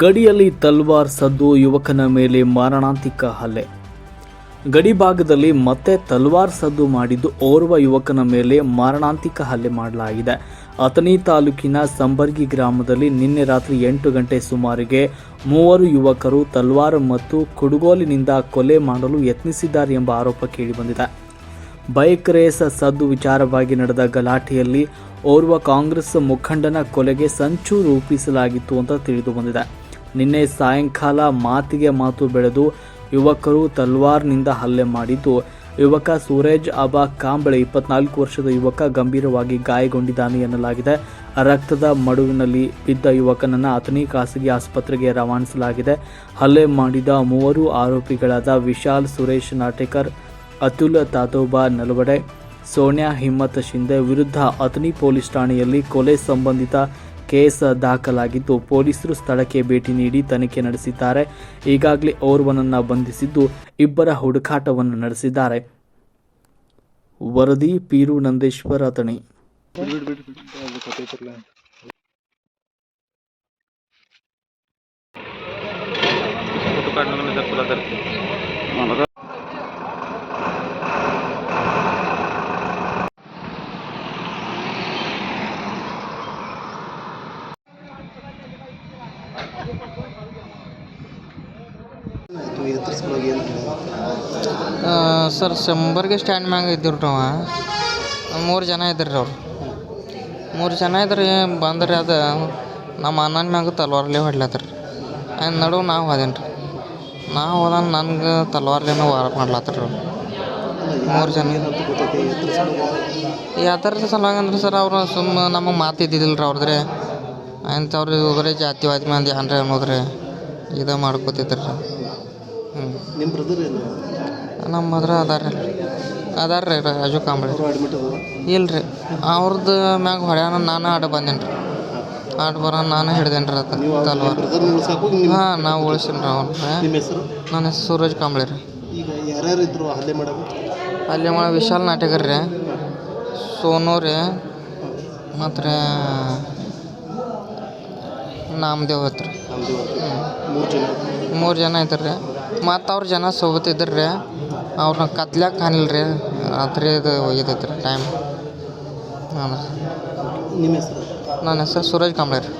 ಗಡಿಯಲ್ಲಿ ತಲ್ವಾರ್ ಸದ್ದು ಯುವಕನ ಮೇಲೆ ಮಾರಣಾಂತಿಕ ಹಲ್ಲೆ. ಗಡಿ ಭಾಗದಲ್ಲಿ ಮತ್ತೆ ತಲ್ವಾರ್ ಸದ್ದು ಮಾಡಿದ್ದು ಓರ್ವ ಯುವಕನ ಮೇಲೆ ಮಾರಣಾಂತಿಕ ಹಲ್ಲೆ ಮಾಡಲಾಗಿದೆ. ಅಥಣಿ ತಾಲೂಕಿನ ಸಂಬರ್ಗಿ ಗ್ರಾಮದಲ್ಲಿ ನಿನ್ನೆ ರಾತ್ರಿ ಎಂಟು ಗಂಟೆ ಸುಮಾರಿಗೆ ಮೂವರು ಯುವಕರು ತಲ್ವಾರ್ ಮತ್ತು ಕುಡುಗೋಲಿನಿಂದ ಕೊಲೆ ಮಾಡಲು ಯತ್ನಿಸಿದ್ದಾರೆ ಎಂಬ ಆರೋಪ ಕೇಳಿಬಂದಿದೆ. ಬೈಕ್ ರೇಸ್ ಸದ್ದು ವಿಚಾರವಾಗಿ ನಡೆದ ಗಲಾಟೆಯಲ್ಲಿ ಓರ್ವ ಕಾಂಗ್ರೆಸ್ ಮುಖಂಡನ ಕೊಲೆಗೆ ಸಂಚು ರೂಪಿಸಲಾಗಿತ್ತು ಅಂತ ತಿಳಿದು ಬಂದಿದೆ. ನಿನ್ನೆ ಸಾಯಂಕಾಲ ಮಾತಿಗೆ ಮಾತು ಬೆಳೆದು ಯುವಕರು ತಲ್ವಾರ್ನಿಂದ ಹಲ್ಲೆ ಮಾಡಿದ್ದು. ಯುವಕ ಸೂರಜ್ ಅಬಾ ಕಾಂಬಳೆ ಇಪ್ಪತ್ನಾಲ್ಕು ವರ್ಷದ ಯುವಕ ಗಂಭೀರವಾಗಿ ಗಾಯಗೊಂಡಿದ್ದಾನೆ ಎನ್ನಲಾಗಿದೆ. ರಕ್ತದ ಮಡುವಿನಲ್ಲಿ ಬಿದ್ದ ಯುವಕನನ್ನು ಅಥಣಿ ಖಾಸಗಿ ಆಸ್ಪತ್ರೆಗೆ ರವಾನಿಸಲಾಗಿದೆ. ಹಲ್ಲೆ ಮಾಡಿದ ಮೂವರು ಆರೋಪಿಗಳಾದ ವಿಶಾಲ್ ಸುರೇಶ್ ನಾಟೇಕರ್, ಅತುಲ್ ತಾತೋಬಾ ನಲವಡೆ, ಸೋನಿಯಾ ಹಿಮ್ಮತ್ ಶಿಂದೆ ವಿರುದ್ಧ ಅಥಣಿ ಪೊಲೀಸ್ ಠಾಣೆಯಲ್ಲಿ ಕೊಲೆ ಸಂಬಂಧಿತ ಕೇಸ್ ದಾಖಲಾಗಿದ್ದು, ಪೊಲೀಸರು ಸ್ಥಳಕ್ಕೆ ಭೇಟಿ ನೀಡಿ ತನಿಖೆ ನಡೆಸಿದ್ದಾರೆ. ಈಗಾಗಲೇ ಓರ್ವನನ್ನ ಬಂಧಿಸಿದ್ದು, ಇಬ್ಬರ ಹುಡುಕಾಟವನ್ನು ನಡೆಸಿದ್ದಾರೆ. ವರದಿ, ಪೀರು ನಂದೇಶ್ವರ ಅಥಣಿ फोटो ಸರ್, ಶಂಬರ್ಗೆ ಸ್ಟ್ಯಾಂಡ್ ಮ್ಯಾಗ ಇದ್ದಿರು ನಾವು ಮೂರು ಜನ ಇದ್ರಿ ಅವ್ರು. ಮೂರು ಜನ ಇದ್ರಿ ಬಂದ್ರಿ ಅದು. ನಮ್ಮ ಅಣ್ಣನ ಮ್ಯಾಗ ತಲ್ವಾರ್ಲೆ ಹೊಡ್ಲತ್ರಿ ಆಯ್ತು ನಡು ನಾವು ಹೋದೇನ್ರಿ ನಾವು ಹೋದ ನನ್ಗೆ ತಲ್ವಾರ್ಲೇನೋ ವಾರ ಮಾಡ್ಲತ್ತರ ಅವ್ರು. ಮೂರು ಜನ. ಯಾವ ಸಲುವಾಗಿ ಅಂದ್ರೆ ಸರ್, ಅವರು ಸುಮ್ಮನೆ ನಮಗೆ ಮಾತು ಇದ್ದಿದ್ದಿಲ್ಲ ರೀ ಅವ್ರದ್ರಿ. ಅಂತ ಅವ್ರು ಜಾತಿ ಜಾತಿವಾದಿ ಮಂದಿ ಏನ್ರಿ ಅನ್ನೋದ್ರಿ. ಇದು ಮಾಡ್ಕೋತಿದ್ರು ರೀ ಹ್ಞೂ ನಿಮ್ಮ ಬ್ರದರ್ ಏನು? ನಮ್ಮ ಮದ್ರ ಅದಾರ ಅದಾರ ರೀ ರಾಜು ಕಾಂಬಳೆ ಅಡ್ಮಿಟ್ ಅದ ಇಲ್ಲ ರೀ ಅವ್ರದ್ದು ಮ್ಯಾಗ ಹೊಡ್ಯಾನ ನಾನು ಆಡ ಬಂದೇನಿ ರೀ ಆಟ ಬರೋ ನಾನು ಹಿಡ್ದೇನಿ ರೀ ಅದು ತಲ್ವಾರ. ಬ್ರದರ್ ಉಳ್ಸಾಕು ನಿಮ್ಮ ಹಾಂ ನಾವು ಉಳಿಸೀನಿ ರೀ ಅವ್ನ. ನಿಮ್ಮ ಹೆಸರು? ನನ್ನ ಹೆಸರು ಸೂರಜ್ ಕಾಂಬಳೆ ರೀ. ಈಗ ಯಾರ್ಯಾರು ಇದ್ರು ಹಲ್ಲೆ ಮಾಡೋದು ಅಲ್ಲಿ ಮಾಡ ವಿಶಾಲ್ ನಾಟಕರ್ ರೀ. ಸೋನು ರೀ. ಮತ್ತು ರೀ ನಾಮದೇವ್ ಹತ್ರ ಮೂರು ಜನ. ಮೂರು ಜನ ಐತ್ರಿ. ರೀ ಮತ್ತು ಅವ್ರ ಜನ ಸೋಬತ್ತಿದ್ರು ರೀ ಅವ್ರನ್ನ ಕತ್ಲ್ಯಾಕ ಕಾಣಿಲ್ಲ ರೀ ರಾತ್ರಿ ಇದು ಒಯ್ದೈತೆ ರೀ ಟೈಮ್ ಹಾಂ ನಿಮ್ಮ ಹೆಸರು? ನನ್ನ ಹೆಸರು ಸೂರಜ್ ಕಾಂಬ್ಳೆ ರೀ